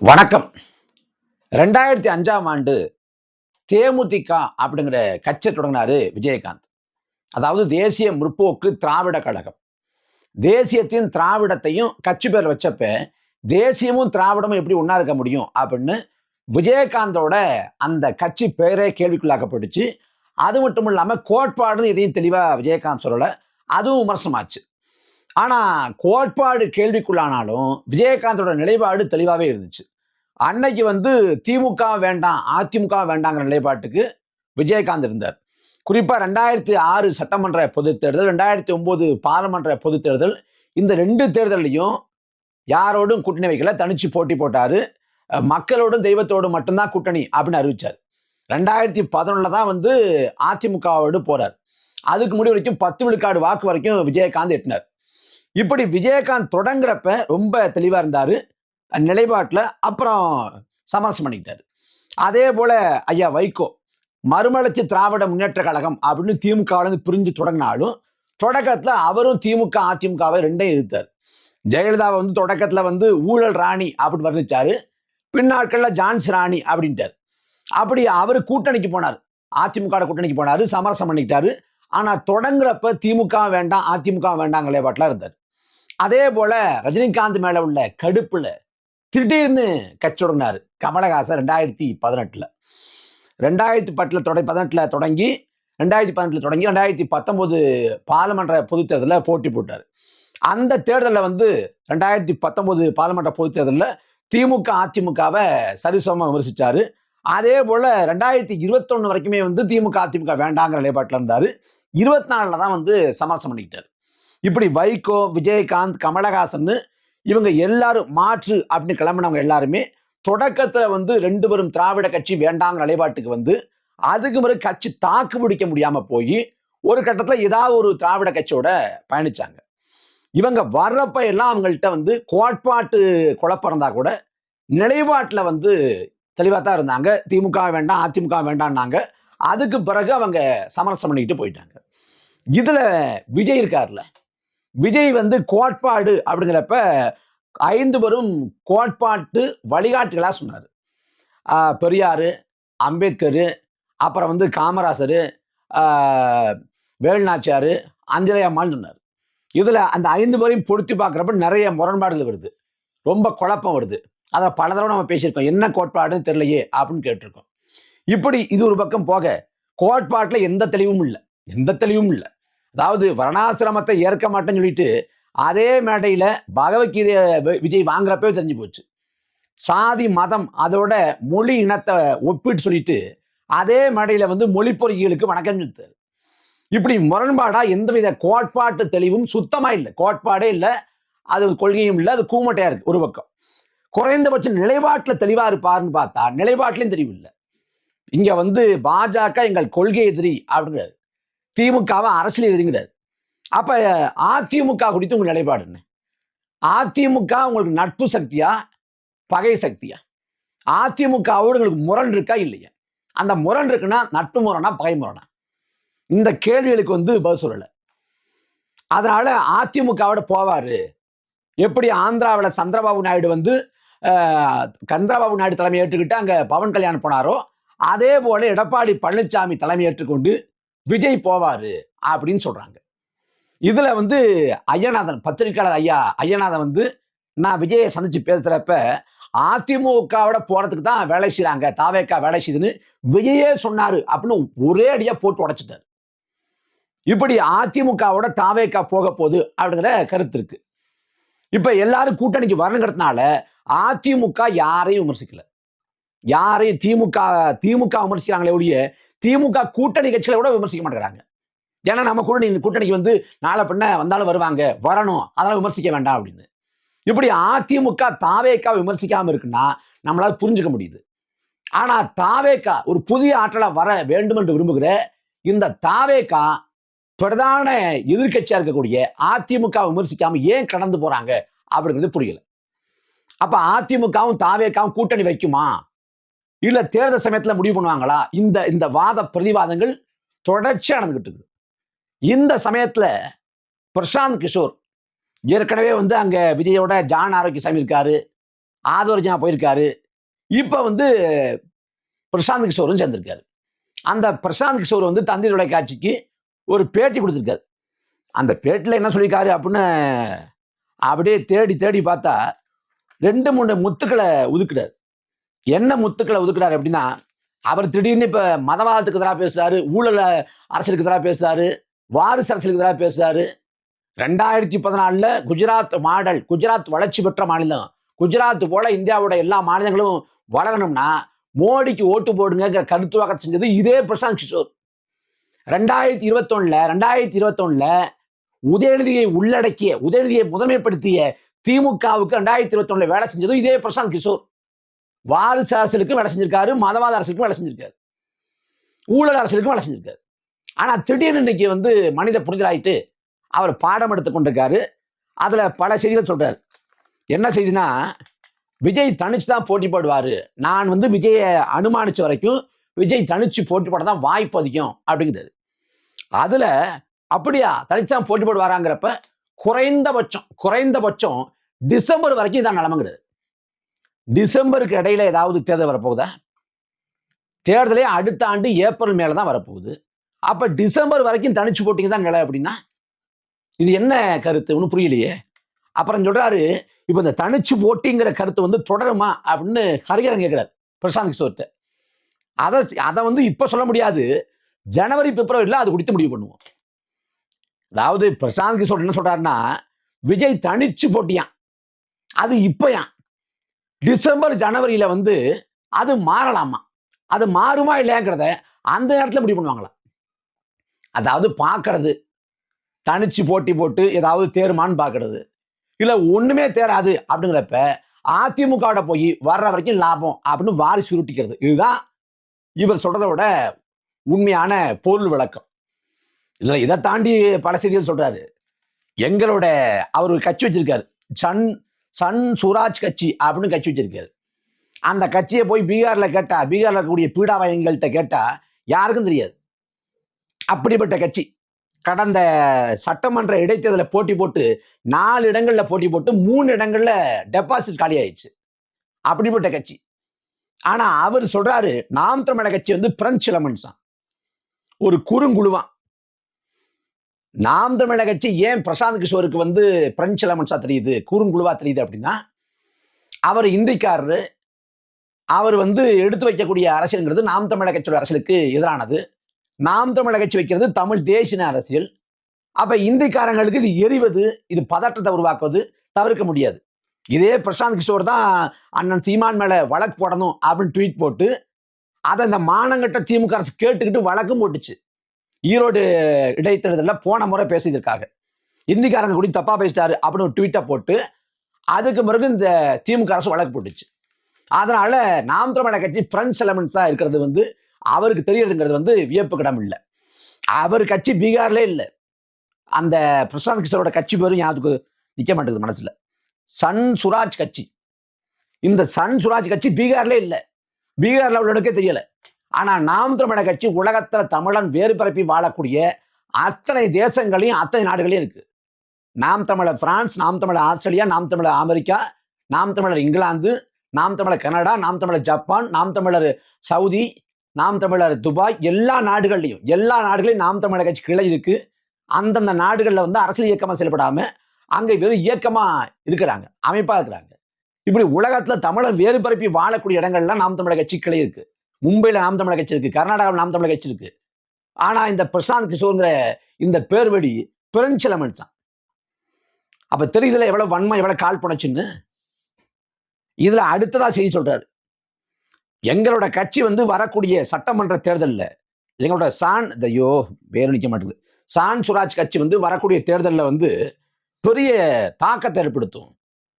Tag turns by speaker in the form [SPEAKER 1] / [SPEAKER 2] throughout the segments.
[SPEAKER 1] வணக்கம். ரெண்டாயிரத்தி அஞ்சாம் ஆண்டு தேமுதிக அப்படிங்கிற கட்சியை தொடங்கினாரு விஜயகாந்த். அதாவது தேசிய முற்போக்கு திராவிட கழகம். தேசியத்தின் திராவிடத்தையும் கட்சி பேர் வச்சப்ப தேசியமும் திராவிடமும் எப்படி ஒன்றா இருக்க முடியும் அப்படின்னு விஜயகாந்தோட அந்த கட்சி பெயரே கேள்விக்குள்ளாக்கப்பட்டுச்சு. அது மட்டும் இல்லாமல் கோட்பாடுன்னு எதையும் தெளிவாக விஜயகாந்த் சொல்லலை. அதுவும் விமர்சனமாச்சு. ஆனால் கோட்பாடு கேள்விக்குள்ளானாலும் விஜயகாந்தோட நிலைப்பாடு தெளிவாகவே இருந்துச்சு. அன்னைக்கு வந்து திமுக வேண்டாம் அதிமுக வேண்டாங்கிற நிலைப்பாட்டுக்கு விஜயகாந்த் இருந்தார். குறிப்பாக ரெண்டாயிரத்தி ஆறு சட்டமன்ற பொதுத் தேர்தல் ரெண்டாயிரத்தி ஒம்பது பாராளுமன்ற பொதுத் தேர்தல் இந்த ரெண்டு தேர்தலையும் யாரோடும் கூட்டணி வைக்கல தனிச்சு போட்டி போட்டார். மக்களோடும் தெய்வத்தோடும் மட்டும்தான் கூட்டணி அப்படின்னு அறிவிச்சார். ரெண்டாயிரத்தி பதினொன்றில் தான் வந்து அதிமுகவோடு போகிறார் அதுக்கு முடி வரைக்கும் பத்து விழுக்காடு வாக்கு வரைக்கும் விஜயகாந்த் எட்டினார். இப்படி விஜயகாந்த் தொடங்குறப்ப ரொம்ப தெளிவாக இருந்தார். நிலைப்பாட்டில் அப்புறம் சமரசம் பண்ணிக்கிட்டாரு. அதே போல் ஐயா வைகோ மறுமலர்ச்சி திராவிட முன்னேற்ற கழகம் அப்படின்னு திமுகவிலேருந்து பிரிஞ்சு தொடங்கினாலும் தொடக்கத்தில் அவரும் திமுக அதிமுகவை ரெண்டையும் எதிர்த்தார். ஜெயலலிதாவை வந்து தொடக்கத்தில் வந்து ஊழல் ராணி அப்படின்னு வர்ணிச்சாரு. பின்னாட்களில் ஜான்ஸ் ராணி அப்படின்ட்டார். அப்படி அவர் கூட்டணிக்கு போனார். அதிமுக கூட்டணிக்கு போனார் சமரசம் பண்ணிக்கிட்டாரு. ஆனால் தொடங்குறப்ப திமுக வேண்டாம் அதிமுக வேண்டாம் நிலைப்பாட்டில் இருந்தார். அதே போல ரஜினிகாந்த் மேல உள்ள கடுப்புல திடீர்னு கச்சுடனாரு கமலஹாசன் ரெண்டாயிரத்தி பதினெட்டுல. ரெண்டாயிரத்தி பத்துல தொட பதினெட்டுல தொடங்கி ரெண்டாயிரத்தி பதினெட்டுல தொடங்கி ரெண்டாயிரத்தி பத்தொன்பது பாராளுமன்ற பொதுத் தேர்தலில் போட்டி போட்டார். அந்த தேர்தலில் வந்து ரெண்டாயிரத்தி பத்தொன்பது பாராளுமன்ற பொதுத் தேர்தலில் திமுக அதிமுகவை சரிசமமாக விமர்சித்தார் அதே போல் ரெண்டாயிரத்தி இருபத்தொன்று வரைக்குமே வந்து திமுக அதிமுக வேண்டாங்கிற நிலைப்பாட்டில் இருந்தார். இருபத்தி நாலில் தான் வந்து சமரசம் பண்ணிக்கிட்டார். இப்படி வைகோ விஜயகாந்த் கமலஹாசன் இவங்க எல்லாரும் மாற்று அப்படின்னு கிளம்பினவங்க எல்லாருமே தொடக்கத்தில் வந்து ரெண்டு பேரும் திராவிட கட்சி வேண்டாங்கிற நிலைப்பாட்டுக்கு வந்து அதுக்கு பிறகு கட்சி தாக்கு பிடிக்க முடியாம போய் ஒரு கட்டத்தில் ஏதாவது ஒரு திராவிட கட்சியோட பயணிச்சாங்க. இவங்க வர்றப்ப எல்லாம் அவங்கள்ட்ட வந்து கோட்பாட்டு குழப்பம் இருந்தா கூட நிலைப்பாட்டில் வந்து தெளிவாக தான் இருந்தாங்க. திமுக வேண்டாம் அதிமுக வேண்டாம்னாங்க. அதுக்கு பிறகு அவங்க சமரசம் பண்ணிக்கிட்டு போயிட்டாங்க. இதுல விஜய் இருக்கார்ல விஜய் வந்து கோட்பாடு அப்படிங்கிறப்ப ஐந்து பெரும் கோட்பாட்டு வழிகாட்டுகளாக சொன்னார். பெரியார் அம்பேத்கர் அப்புறம் வந்து காமராசர் வேல்நாச்சியார் அஞ்சலையம்மான்னு சொன்னார். இதில் அந்த ஐந்து பேரையும் பொருத்தி பார்க்குறப்ப நிறைய முரண்பாடுகள் வருது. ரொம்ப குழப்பம் வருது. அதை பல தடவை நம்ம பேசியிருக்கோம். என்ன கோட்பாடுன்னு தெரியலையே அப்படின்னு கேட்டிருக்கோம். இப்படி இது ஒரு பக்கம் போக கோட்பாட்டில் எந்த தெளிவும் இல்லை. எந்த தெளிவும் இல்லை. அதாவது வரணாசிரமத்தை ஏற்க மாட்டேன்னு சொல்லிட்டு அதே மேடையில் பகவத்கீதைய விஜய் வாங்குறப்பவே தெரிஞ்சு போச்சு. சாதி மதம் அதோட மொழி இனத்தை ஒப்பிட்டு சொல்லிட்டு அதே மேடையில் வந்து மொழி பொறியியலுக்கு வணக்கம் செலுத்தார் இப்படி முரண்பாடா எந்தவித கோட்பாட்டு தெளிவும் சுத்தமாக இல்லை. கோட்பாடே இல்லை. அது கொள்கையும் இல்லை. அது கூமட்டையாக இருக்குது ஒரு பக்கம். குறைந்தபட்ச நிலைப்பாட்டில் தெளிவாக இருப்பாருன்னு பார்த்தா நிலைப்பாட்டிலையும் தெளிவில்லை இங்கே வந்து பாஜக எங்கள் கொள்கை எதிரி அப்படிங்கிறது திமுகவை அரசியல் எதிர்ங்கிறார் அப்ப அதிமுக குறித்து உங்க நிலைப்பாடு என்ன? அதிமுக உங்களுக்கு நட்பு சக்தியா பகை சக்தியா? அதிமுகவோடு உங்களுக்கு முரண் இருக்கா இல்லையா? அந்த முரண் இருக்குன்னா நட்பு முரணா பகை முரணா? இந்த கேள்விகளுக்கு வந்து பதில் சொல்லல. அதனால அதிமுகவோட போவாரு. எப்படி ஆந்திராவில் சந்திரபாபு நாயுடு வந்து சந்திரபாபு நாயுடு தலைமை ஏற்றுக்கிட்டு அங்கே பவன் கல்யாணம் போனாரோ அதே போல எடப்பாடி பழனிசாமி தலைமை ஏற்றுக்கொண்டு விஜய் போவாரு அப்படின்னு சொல்றாங்க. இதுல வந்து ஐயநாதன் பத்திரிகையாளர் ஐயா ஐயநாதன் வந்து நான் விஜயை சந்திச்சு பேசுறப்ப அதிமுகவோட போறதுக்கு தான் வேலை செய்யறாங்க தாவேக்கா வேலை செய்யுதுன்னு விஜயே சொன்னாரு அப்படின்னு ஒரே அடியா போட்டு உடைச்சிட்டாரு. இப்படி அதிமுகவோட தாவேக்கா போக போகுது அப்படிங்கிற கருத்து இருக்கு. இப்ப எல்லாரும் கூட்டணிக்கு வரணுங்கிறதுனால அதிமுக யாரையும் விமர்சிக்கல. யாரையும் திமுக திமுக விமர்சிக்கிறாங்களே ஒழிய திமுக கூட்டணி கட்சிகளை கூட விமர்சிக்க மாட்டேங்கிறாங்க. ஏன்னா நம்ம கூட்டணி கூட்டணிக்கு வந்து நாளை பின்ன வந்தாலும் வருவாங்க வரணும் அதெல்லாம் விமர்சிக்க வேண்டாம் அப்படின்னு. இப்படி அதிமுக தாவேக்கா விமர்சிக்காம இருக்குன்னா நம்மளால புரிஞ்சுக்க முடியுது. ஆனா தாவேக்கா ஒரு புதிய ஆற்றலா வர வேண்டும் என்று விரும்புகிற இந்த தாவேக்கா பிரதான எதிர்கட்சியா இருக்கக்கூடிய அதிமுக விமர்சிக்காம ஏன் கடந்து போறாங்க அப்படிங்கிறது புரியல. அப்ப அதிமுகவும் தாவேக்காவும் கூட்டணி வைக்குமா? இல்ல தேர்தல் சமயத்துல முடிவு பண்ணுவாங்களா? இந்த இந்த வாத பிரதிவாதங்கள் தொடர்ச்சியா நடந்துகிட்டு இருக்குது இந்த சமயத்துல பிரசாந்த் கிஷோர் ஏற்கனவே வந்து அங்க விஜயோட ஜான் ஆரோக்கியசாமி இருக்காரு ஆதவர்ஜனா போயிருக்காரு. இப்போ வந்து பிரசாந்த் கிஷோரும் சேர்ந்திருக்காரு. அந்த பிரசாந்த் கிஷோர் வந்து தந்தை தொலைக்காட்சிக்கு ஒரு பேட்டி கொடுத்துருக்காரு. அந்த பேட்டியில் என்ன சொல்லியிருக்காரு அப்படின்னு அப்படியே தேடி தேடி பார்த்தா ரெண்டு மூணு முத்துக்களை ஒதுக்குறாரு என்ன முத்துக்களை ஒதுக்குறாரு அப்படின்னா அவர் திடீர்னு இப்போ மதவாதத்துக்கு எதிராக பேசுறாரு ஊழல் அரசியலுக்கு எதிராக பேசுறாரு வாரிசு அரசியலுக்கு எதிராக பேசுறாரு. ரெண்டாயிரத்தி பதினாலுல குஜராத் மாடல் குஜராத் வளர்ச்சி பெற்ற மாநிலம் குஜராத் போல இந்தியாவோட எல்லா மாநிலங்களும் வளரணும்னா மோடிக்கு ஓட்டு போடுங்கிற கருத்துவாக செஞ்சது இதே பிரசாந்த் கிஷோர். ரெண்டாயிரத்தி இருபத்தொன்னுல ரெண்டாயிரத்தி இருபத்தொன்னுல உதயநிதியை உள்ளடக்கிய உதயநிதியை முதன்மைப்படுத்திய திமுகவுக்கு ரெண்டாயிரத்தி இருபத்தொன்னுல வேலை செஞ்சதும் இதே பிரசாந்த் கிஷோர். வாரிசு அரசுக்கும் வேலை செஞ்சிருக்காரு மதவாத அரசுக்கும் வேலை செஞ்சிருக்காரு. ஊழல் அரசுக்கும் வேலை செஞ்சிருக்காரு. ஆனா திடீர்னு இன்னைக்கு வந்து மனித புரிதலாயிட்டு அவர் பாடம் எடுத்து கொண்டிருக்காரு. அதுல பல செய்திகள் சொல்றாரு. என்ன செய்தினா விஜய் தனிச்சு தான் போட்டி போடுவாரு. நான் வந்து விஜயை அனுமானிச்ச வரைக்கும் விஜய் தனிச்சு போட்டி போட தான் வாய்ப்பு அதிகம் அப்படிங்கிறது அதுல அப்படியா தனிச்சுதான் போட்டி போடுவாராங்கிறப்ப குறைந்தபட்சம் குறைந்தபட்சம் டிசம்பர் வரைக்கும் இதான் நிலமங்கிறது டிசம்பருக்கு இடையில ஏதாவது தேர்தல் வரப்போகுதா? தேர்தலே அடுத்த ஆண்டு ஏப்ரல் மேல தான் வரப்போகுது. அப்ப டிசம்பர் வரைக்கும் தனிச்சு போட்டிங்க தான் நிலை அப்படின்னா இது என்ன கருத்து? ஒன்றும் புரியலையே. அப்புறம் சொல்றாரு இப்போ இந்த தனிச்சு போட்டிங்கிற கருத்து வந்து தொடருமா அப்படின்னு ஹரிகரன் கேட்கிறார் பிரசாந்த் கிஷோர்கிட்ட. அதை அதை வந்து இப்போ சொல்ல முடியாது. ஜனவரி பிப்ரவரியில் அது குடித்து முடிவு பண்ணுவோம். அதாவது பிரசாந்த் கிஷோர் என்ன சொல்றாருன்னா விஜய் தனிச்சு போட்டியான் அது இப்பயான் டிசம்பர் ஜனவரியில வந்து அது மாறலாமா? அது மாறுமா இல்லையாங்கிறத அந்த நேரத்தில் முடிவு பண்ணுவாங்களாம் அதாவது பார்க்கறது தனிச்சு போட்டி போட்டு ஏதாவது தேருமான்னு பார்க்கறது இல்லை ஒன்றுமே தேராது அப்படிங்கிறப்ப அதிமுகவோட போய் வர்ற வரைக்கும் லாபம் அப்படின்னு வாரி சுருட்டிக்கிறது. இதுதான் இவர் சொல்றதோட உண்மையான பொருள் விளக்கம். இதில் இதை தாண்டி பல செய்திகள் சொல்றாரு. எங்களோட அவர் கட்சி வச்சிருக்காரு. சன் சன் சுராஜ் கட்சி அப்படின்னு கட்சி வச்சிருக்காரு. அந்த கட்சியை போய் பீகார்ல கேட்டா பீகார்ல இருக்கக்கூடிய பீடாவயங்கள்கிட்ட கேட்டா யாருக்கும் தெரியாது. அப்படிப்பட்ட கட்சி. கடந்த சட்டமன்ற இடைத்தேர்தல போட்டி போட்டு நாலு இடங்கள்ல போட்டி போட்டு மூணு இடங்கள்ல டெபாசிட் காலி ஆயிடுச்சு அப்படிப்பட்ட கட்சி. ஆனா அவர் சொல்றாரு நாம் தமிழக கட்சி வந்து பிரெஞ்சு எலமெண்ட்ஸா ஒரு குறுங்குழுவான் நாம் தமிழக கட்சி ஏன் பிரசாந்த் கிஷோருக்கு வந்து பிரெஞ்சு எலமெண்ட்ஸா தெரியுது குறுங்குழுவா தெரியுது அப்படின்னா அவர் இந்திக்காரரு அவர் வந்து எடுத்து வைக்கக்கூடிய அரசியல்ங்கிறது நாம் தமிழக கட்சியோட அரசியலுக்கு எதிரானது. நாம் தமிழக கட்சி வைக்கிறது தமிழ் தேசிய அரசியல். அப்ப இந்திக்காரங்களுக்கு இது எரிவது இது பதற்றத்தை உருவாக்குவது தவிர்க்க முடியாது. இதே பிரசாந்த் கிஷோர் தான் அண்ணன் சீமான் மேல வழக்கு போடணும் அப்படின்னு ட்வீட் போட்டு அதை இந்த மானங்கட்ட திமுக அரசு கேட்டுக்கிட்டு வழக்கும் போட்டுச்சு. ஈரோடு இடைத்தேர்தலில் போன முறை பேசியிருக்காங்க. இந்திக்காரங்க கூட தப்பா பேசிட்டாரு அப்படின்னு ஒரு ட்வீட்டை போட்டு அதுக்கு பிறகு இந்த திமுக அரசு வழக்கு போட்டுச்சு. அதனால நாம் தமிழக கட்சி ஃப்ரெண்ட்ஸ் எலமெண்ட்ஸா இருக்கிறது வந்து அவருக்கு தெரியறதுங்கிறது வந்து வியப்பு கிடம் இல்லை. அவர் கட்சி பீகார்லே இல்லை. அந்த பிரசாந்த் கிஷோரோட கட்சி பேரும் யாருக்கு நிக்க மாட்டேங்குது மனசுல. சன் சுராஜ் கட்சி. இந்த சன் சுராஜ் கட்சி பீகார்லே இல்லை. பீகார்ல உள்ளவனுக்கே தெரியலை. ஆனா நாம் தமிழக கட்சி உலகத்துல தமிழன் வேறு பரப்பி வாழக்கூடிய அத்தனை தேசங்களையும் அத்தனை நாடுகளையும் இருக்கு நாம் தமிழர் பிரான்ஸ் நாம் தமிழர் ஆஸ்திரேலியா நாம் தமிழர் அமெரிக்கா நாம் தமிழர் இங்கிலாந்து நாம் தமிழர் கனடா நாம் தமிழர் ஜப்பான் நாம் தமிழர் சவுதி நாம் தமிழர் துபாய் எல்லா நாடுகள்லையும் எல்லா நாடுகளையும் நாம் தமிழர் கட்சி கிளை இருக்கு அந்தந்த நாடுகளில் வந்து அரசியல் இயக்கமா செயல்படாம அங்கே வெறும் இயக்கமா இருக்கிறாங்க அமைப்பா இருக்கிறாங்க இப்படி உலகத்துல தமிழர் வேறு பரப்பி வாழக்கூடிய இடங்கள்லாம் நாம் தமிழர் கட்சி கிளை இருக்கு மும்பையில் நாம் தமிழர் கட்சி இருக்கு கர்நாடகாவில் நாம் தமிழர் கட்சி இருக்கு. ஆனா இந்த பிரசாந்த் கிஷோருங்கிற இந்த பேர்வடி பிரெஞ்சு எலமெண்ட்ஸ் தான். அப்போ தெரியுதுல எவ்வளவு வன்மை எவ்வளவு கால் புணச்சுன்னு இதில் அடுத்ததாக செய்தி சொல்றாரு. எங்களோட கட்சி வந்து வரக்கூடிய சட்டமன்ற தேர்தலில் எங்களோட சான் ஐயோ வேறு நிற்க மாட்டேங்குது. சான் சுராஜ் கட்சி வந்து வரக்கூடிய தேர்தலில் வந்து பெரிய தாக்கத்தை ஏற்படுத்தும்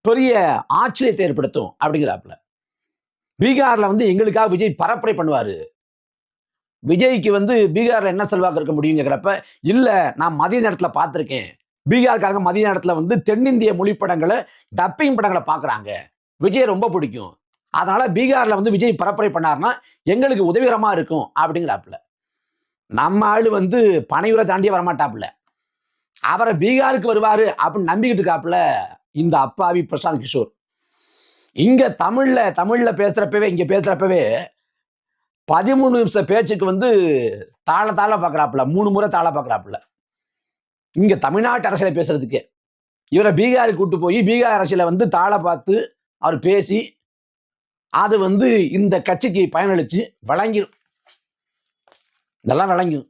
[SPEAKER 1] பெரிய ஆச்சரியத்தை ஏற்படுத்தும் அப்படிங்கிறாப்புல. பீகார்ல வந்து எங்களுக்காக விஜய் பரப்புரை பண்ணுவாரு. விஜய்க்கு வந்து பீகார்ல என்ன செல்வாக்கு இருக்க முடியுங்கிறப்ப இல்ல நான் மதிய நேரத்துல பார்த்துருக்கேன். பீகார்காரங்க மதிய நேரத்துல வந்து தென்னிந்திய மொழி படங்களை டப்பிங் படங்களை பாக்குறாங்க விஜய் ரொம்ப பிடிக்கும். அதனால பீகார்ல வந்து விஜய் பரப்புரை பண்ணாருன்னா எங்களுக்கு உதவிகரமா இருக்கும் அப்படிங்கிறாப்புல. நம்ம ஆள் வந்து பனையூரை தாண்டியே வரமாட்டாப்புல. அவரை பீகாருக்கு வருவாரு அப்படின்னு நம்பிக்கிட்டு இருக்காப்புல இந்த அப்பாவி பிரசாந்த் கிஷோர். இங்க தமிழ்ல தமிழ்ல பேசுறப்பவே இங்க பேசுறப்பவே பதிமூணு நிமிஷம் பேச்சுக்கு வந்து தாள தாழ பாக்குறாப்புல. மூணு முறை தாள பாக்குறாப்புல. இங்க தமிழ்நாட்டு அரசியலை பேசுறதுக்கு. இவரை பீகாருக்கு கூட்டு போய் பீகார் அரசியலை வந்து தாள பார்த்து அவர் பேசி அது வந்து இந்த கட்சிக்கு பயனளிச்சு வழங்கிடும் இதெல்லாம் வழங்கிடும்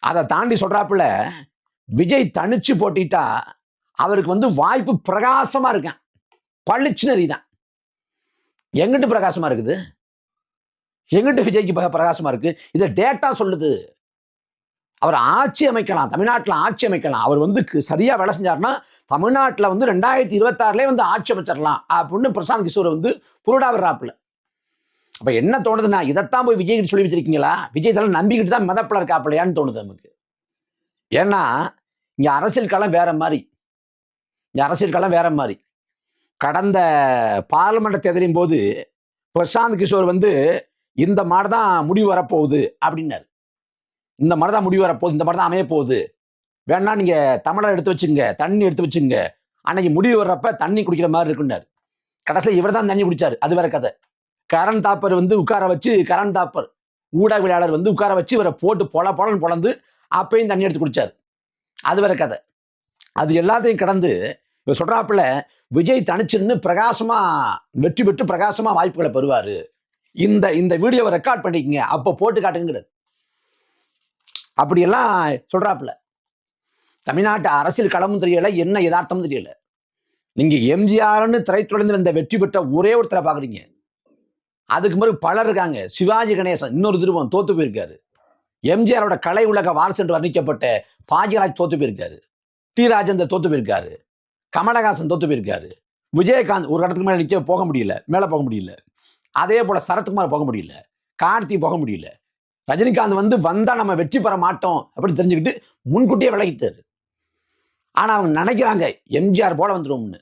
[SPEAKER 1] அதை தாண்டி சொல்றாப்புல விஜய் தனிச்சு போட்டிட்டா அவருக்கு வந்து வாய்ப்பு பிரகாசமா இருக்கான். பளிச்சுனரி தான் எங்கிட்டு பிரகாசமா இருக்குது? எங்கிட்டு விஜய்க்கு பிரகாசமா இருக்கு? இதை டேட்டா சொல்லுது. அவர் ஆட்சி அமைக்கலாம் தமிழ்நாட்டில் ஆட்சி அமைக்கலாம். அவர் வந்து சரியா வேலை செஞ்சாருன்னா தமிழ்நாட்டில் வந்து ரெண்டாயிரத்தி இருபத்தாறுலேயே வந்து ஆட்சி அமைச்சிடலாம் அப்படின்னு பிரசாந்த் கிஷோர் வந்து புருடா விடுறாப்புல அப்போ என்ன தோணுதுன்னா இதைத்தான் போய் விஜய் சொல்லி வச்சிருக்கீங்களா? விஜய் நம்பிக்கிட்டு தான் மிதப்பில் இருக்காப்பிலையான்னு தோணுது நமக்கு. ஏன்னா இங்கே அரசியல் களம் வேற மாதிரி. இங்கே அரசியல் களம் வேற மாதிரி. கடந்த பார்லிமெண்ட் தேர்தலின் போது பிரசாந்த் கிஷோர் வந்து இந்த மாதிரி தான் முடிவு வரப்போகுது அப்படின்னாரு. இந்த மாதிரி தான் முடிவு வரப்போகுது இந்த மாதிரி தான் அமைய போகுது வேணா நீங்க தமிழர் எடுத்து வச்சுங்க தண்ணி எடுத்து வச்சுங்க அன்னைக்கு முடிவு வர்றப்ப தண்ணி குடிக்கிற மாதிரி இருக்குன்னாரு. கடைசியில் இவர் தான் தண்ணி குடிச்சாரு. அது வேற கதை. கரண் தாப்பர் வந்து உட்கார வச்சு கரண் தாப்பர் ஊடகவியலாளர் வந்து உட்கார வச்சு இவரை போட்டு பொல பொலன்னு பொழந்து அப்பையும் தண்ணி எடுத்து குடிச்சாரு. அது வேற கதை. அது எல்லாத்தையும் கடந்து இவர் சொல்றாப்புல விஜய் தனிச்சிருந்து பிரகாசமா வெற்றி பெற்று பிரகாசமா வாய்ப்புகளை பெறுவாரு. இந்த இந்த வீடியோவை ரெக்கார்ட் பண்ணிக்கங்க. அப்போ போட்டு காட்டுங்கிறது. அப்படியெல்லாம் சொல்றாப்புல. தமிழ்நாட்டு அரசியல் களமும் தெரியல என்ன யதார்த்தமும் தெரியல. நீங்க எம்ஜிஆர்னு திரைத்துறைந்து இந்த வெற்றி பெற்ற ஒரே ஒருத்தரை பாக்குறீங்க. அதுக்கு பிறகு பலர் இருக்காங்க. சிவாஜி கணேசன் இன்னொரு திருவம் தோத்து போயிருக்காரு. எம்ஜிஆரோட கலை உலக வாரிசு என்று வர்ணிக்கப்பட்ட பாஜிராஜ் தோத்து போயிருக்காரு. டி. ராஜேந்தர் தோத்து போயிருக்காரு. கமலஹாசன் தோத்து போயிருக்காரு. விஜயகாந்த் ஒரு இடத்துக்கு மேலே நிச்சயம் போக முடியல மேலே போக முடியல. அதே போல சரத்குமார் போக முடியல கார்த்தி போக முடியல. ரஜினிகாந்த் வந்து வந்தா நம்ம வெற்றி பெற மாட்டோம் அப்படின்னு தெரிஞ்சுக்கிட்டு முன்கூட்டியே விலகிட்டாரு. ஆனா அவங்க நினைக்கிறாங்க எம்ஜிஆர் போல வந்துருவோம்னு.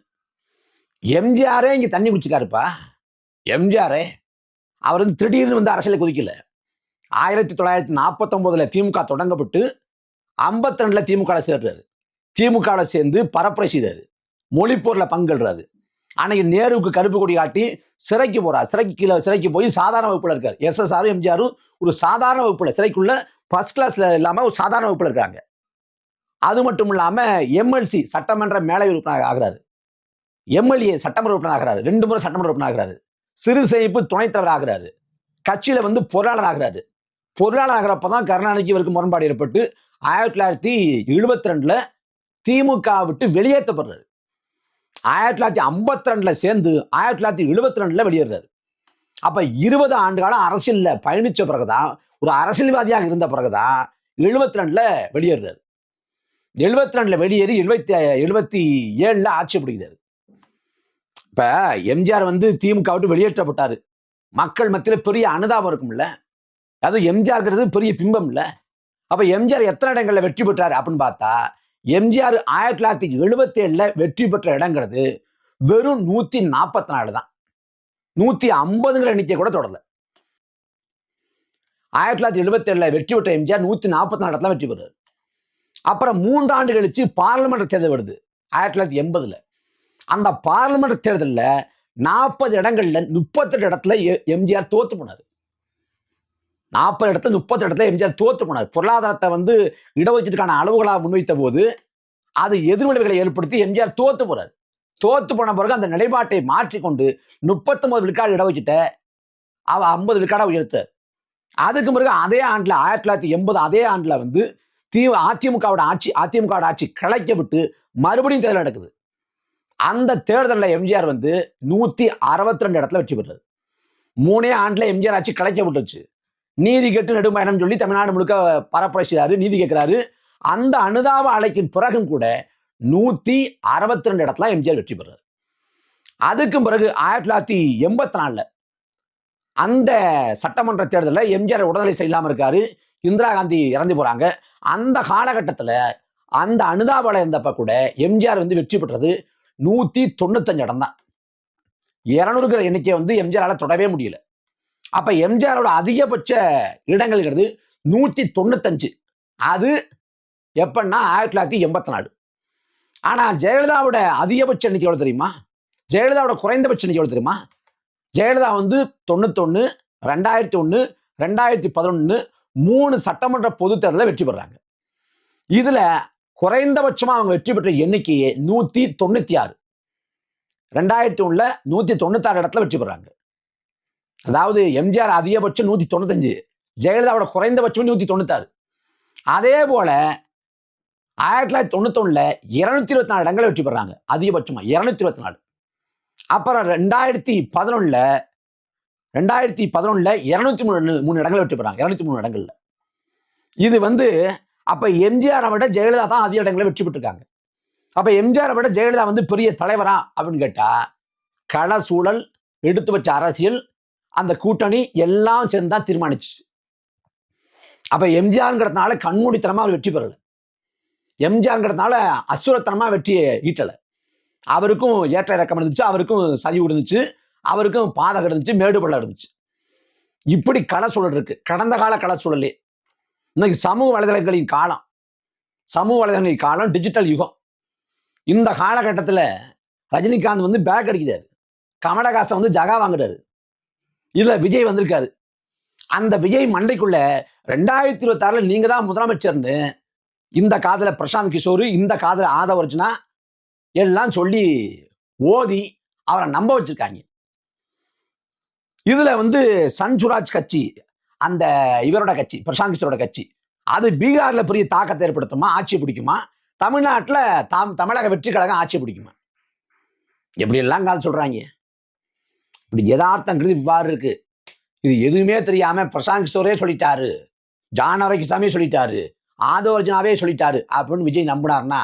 [SPEAKER 1] எம்ஜிஆரே இங்க தண்ணி குடிச்சிக்காருப்பா. எம்ஜிஆரே அவர் வந்து திடீர்னு வந்து அரசியலை குதிக்கல. ஆயிரத்தி தொள்ளாயிரத்தி நாற்பத்தொன்பதுல திமுக தொடங்கப்பட்டு ஐம்பத்தி ரெண்டுல திமுக சேர்றாரு. திமுக சேர்ந்து பரப்புரை செய்தாரு. மொழிப்போர்ல பங்கெடுறாரு. அன்னைக்கு நேருவுக்கு கருப்பு கொடி காட்டி சிறைக்கு போறார். சிறைக்கு கீழே சிறைக்கு போய் சாதாரண வகுப்புல இருக்காரு. எஸ்எஸ்ஆரும் எம்ஜிஆரும் ஒரு சாதாரண வகுப்புல சிறைக்குள்ள ஃபர்ஸ்ட் கிளாஸ்ல இல்லாம ஒரு சாதாரண வகுப்புல இருக்காங்க. அது மட்டும் இல்லாம எம்எல்சி சட்டமன்ற மேலை உறுப்பினர் ஆகிறாரு. எம்எல்ஏ சட்டமன்ற உறுப்பினர் ஆகிறாரு. ரெண்டு முறை சட்டமன்ற உறுப்பினர் ஆகிறாரு. சிறு சேமிப்பு துணைத்தலைவர் ஆகிறாரு. கட்சியில வந்து பொருளாளர் ஆகிறாரு. பொருளாளர் ஆகிறப்பதான் கருணாநிதிக்கு இவருக்கு முரண்பாடு ஏற்பட்டு ஆயிரத்தி தொள்ளாயிரத்தி எழுபத்தி ரெண்டுல திமுக விட்டு வெளியேற்றப்படுறாரு. ஆயிரத்தி தொள்ளாயிரத்தி ஐம்பத்தி ரெண்டுல சேர்ந்து ஆயிரத்தி தொள்ளாயிரத்தி எழுபத்தி ரெண்டுல வெளியேறாரு அப்ப இருபது ஆண்டு காலம் அரசியல்ல பயணிச்ச பிறகுதான் ஒரு அரசியல்வாதியாக இருந்த பிறகுதான் எழுபத்தி ரெண்டுல வெளியேறாரு எழுபத்தி ரெண்டுல வெளியேறி எழுபத்தி எழுபத்தி ஏழுல ஆட்சி பிடிக்கிறாரு. இப்ப எம்ஜிஆர் வந்து திமுக விட்டு வெளியேற்றப்பட்டாரு. மக்கள் மத்தியில பெரிய அனுதாபம் இருக்கும்ல. அதுவும் எம்ஜிஆர்ங்கிறது பெரிய பிம்பம் இல்ல. அப்ப எம்ஜிஆர் எத்தனை இடங்கள்ல வெற்றி பெற்றாரு அப்படின்னு பார்த்தா எம்ஜிஆர் ஆயிரத்தி தொள்ளாயிரத்தி எழுபத்தேழுல வெற்றி பெற்ற இடங்கிறது வெறும் நூத்தி நாற்பத்தி நாலு தான். நூத்தி ஐம்பதுங்கிற எண்ணிக்கை கூட தொடரல. ஆயிரத்தி தொள்ளாயிரத்தி எழுபத்தேழுல வெற்றி பெற்ற எம்ஜிஆர் நூத்தி நாற்பத்தி நாலு இடத்துல வெற்றி பெறாரு. அப்புறம் மூன்றாண்டு கழிச்சு பார்லிமெண்ட் தேர்தல் வருது ஆயிரத்தி தொள்ளாயிரத்தி எண்பதுல. அந்த பார்லிமெண்ட் தேர்தலில் நாற்பது இடங்கள்ல முப்பத்தெட்டு இடத்துல எ- எம்ஜிஆர் தோத்து போனார். நாற்பது இடத்துல முப்பது இடத்துல எம்ஜிஆர் தோத்து போனார். பொருளாதாரத்தை வந்து இடஒதுக்கீட்டுக்கான அளவுகளாக முன்வைத்த போது அது எதிர்விளைவுகளை ஏற்படுத்தி எம்ஜிஆர் தோத்து போறார். தோத்து போன பிறகு அந்த நிலைப்பாட்டை மாற்றிக்கொண்டு முப்பத்தொன்பது விழுக்காடு இடஒதுக்கீட்டை அவ ஐம்பது விழுக்காடா உயர்த்தார். அதுக்கு பிறகு அதே ஆண்டில் ஆயிரத்தி தொள்ளாயிரத்தி எண்பது அதே ஆண்டுல வந்து தி அதிமுகவோட ஆட்சி அதிமுகவோட ஆட்சி கலைக்கப்பட்டு மறுபடியும் தேர்தல் நடக்குது. அந்த தேர்தலில் எம்ஜிஆர் வந்து நூற்றி அறுபத்தி ரெண்டு இடத்துல வெற்றி பெற்றார். மூணே ஆண்டில் எம்ஜிஆர் ஆட்சி கலைக்கப்பட்டுச்சு நீதி கெட்டு நெடுமயணம் சொல்லி தமிழ்நாடு முழுக்க பரப்புரை செய்றாரு நீதி கேட்கிறாரு அந்த அனுதாப அலைக்கும் பிறகும் கூட நூத்தி அறுபத்தி ரெண்டு இடத்துல எம்ஜிஆர் வெற்றி பெறாரு. அதுக்கும் பிறகு ஆயிரத்தி தொள்ளாயிரத்தி எண்பத்தி நாலுல அந்த சட்டமன்ற தேர்தலில் எம்ஜிஆர் உடல்நிலை சரியில்லாம இருக்காரு இந்திரா காந்தி இறந்து போறாங்க. அந்த காலகட்டத்தில் அந்த அனுதாப அலை இருந்தப்ப கூட எம்ஜிஆர் வந்து வெற்றி பெற்றது நூத்தி தொண்ணூத்தஞ்சு இடம் தான் இருநூறுங்கிற எண்ணிக்கை வந்து எம்ஜிஆரால் தொடவே முடியல. அப்ப எம்ஜிஆரோட அதிகபட்ச இடங்கள்ங்கிறது நூத்தி தொண்ணூத்தஞ்சு. அது எப்பன்னா ஆயிரத்தி தொள்ளாயிரத்தி எண்பத்தி நாலு. ஆனா ஜெயலலிதாவோட அதிகபட்ச எண்ணிக்கை எவ்வளவு தெரியுமா? ஜெயலலிதாவோட குறைந்தபட்ச எண்ணிக்கை எவ்வளவு தெரியுமா? ஜெயலலிதா வந்து தொண்ணூத்தொன்னு ரெண்டாயிரத்தி ஒன்று ரெண்டாயிரத்தி பதினொன்று மூணு சட்டமன்ற பொது தேர்தலில் வெற்றி பெறாங்க. இதுல குறைந்தபட்சமா அவங்க வெற்றி பெற்ற எண்ணிக்கையே நூத்தி தொண்ணூத்தி ஆறு. ரெண்டாயிரத்தி ஒண்ணுல நூத்தி தொண்ணூத்தாறு இடத்துல வெற்றி பெறாங்க. அதாவது எம்ஜிஆர் அதிகபட்சம் நூத்தி தொண்ணூத்தஞ்சு ஜெயலலிதாவோட குறைந்தபட்சம் நூத்தி தொண்ணூத்தாறு. அதே போல ஆயிரத்தி தொள்ளாயிரத்தி தொண்ணூத்தொன்னுல இருநூத்தி இருபத்தி நாலு இடங்களை வெற்றி பெறாங்க அதிகபட்சமா இருநூத்தி இருபத்தி நாலு அப்புறம் ரெண்டாயிரத்தி பதினொன்னுல ரெண்டாயிரத்தி பதினொன்னுல இருநூத்தி மூணு மூணு இடங்களை வெற்றி பெறாங்க இருநூத்தி மூணு இடங்கள்ல. இது வந்து அப்ப எம்ஜிஆரை விட ஜெயலலிதா தான் அதிக இடங்களை வெற்றி பெற்றிருக்காங்க. அப்ப எம்ஜிஆரை விட ஜெயலலிதா வந்து பெரிய தலைவரா அப்படின்னு கேட்டா கள சூழல் எடுத்து வச்ச அரசியல் அந்த கூட்டணி எல்லாம் சேர்ந்து தான் தீர்மானிச்சிச்சு. அப்ப எம்ஜிஆர்ங்கிறதுனால கண்மூடித்தனமா அவர் வெற்றி பெறல. எம்ஜிஆருங்கிறதுனால அசுரத்தனமா வெற்றியை ஈட்டலை. அவருக்கும் ஏற்ற இறக்கம் இருந்துச்சு அவருக்கும் சதி இருந்துச்சு அவருக்கும் பாதகம் இருந்துச்சு மேடுபள்ளம் இருந்துச்சு. இப்படி கள சூழல் இருக்கு. கடந்த கால கள சூழலே இன்னைக்கு சமூக வலைதளங்களின் காலம். சமூக வலைதளங்களின் காலம் டிஜிட்டல் யுகம். இந்த காலகட்டத்தில் ரஜினிகாந்த் வந்து பேக் அடிக்கிறாரு. கமலஹாசன் வந்து ஜகா வாங்குறாரு. இதுல விஜய் வந்திருக்காரு. அந்த விஜய் மண்டைக்குள்ள ரெண்டாயிரத்தி இருபத்தி ஆறுல நீங்க தான் முதலமைச்சர்னு இந்த காதல பிரசாந்த் கிஷோர் இந்த காதல ஆதவ எல்லாம் சொல்லி ஓதி அவரை நம்ப வச்சிருக்காங்க. இதுல வந்து சன் சுராஜ் கட்சி அந்த இவரோட கட்சி பிரசாந்த் கிஷோரோட கட்சி அது பீகார்ல பெரிய தாக்கத்தை ஏற்படுத்துமா ஆட்சி பிடிக்குமா? தமிழ்நாட்டில் தாம் தமிழக வெற்றி கழகம் ஆட்சி பிடிக்குமா? எப்படி எல்லாம் கால் சொல்றாங்க? இப்படி யதார்த்தங்கிறது இவ்வாறு இருக்கு. இது எதுவுமே தெரியாம பிரசாந்த் கிஷோரே சொல்லிட்டாரு. ஜான் ஆரோக்கியசாமியே சொல்லிட்டாரு. ஆதோர்ஜனாவே சொல்லிட்டாரு. அப்படின்னு விஜய் நம்பினார்னா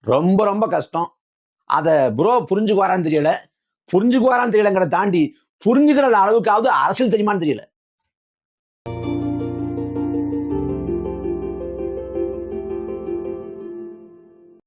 [SPEAKER 1] ரொம்ப ரொம்ப கஷ்டம். அதை ப்ரோ புரிஞ்சுக்குவாரான்னு தெரியல. புரிஞ்சுக்குவாரான்னு தெரியலங்கிறத தாண்டி புரிஞ்சுக்கிற அளவுக்காவது அரசியல் தெரியுமான்னு தெரியல.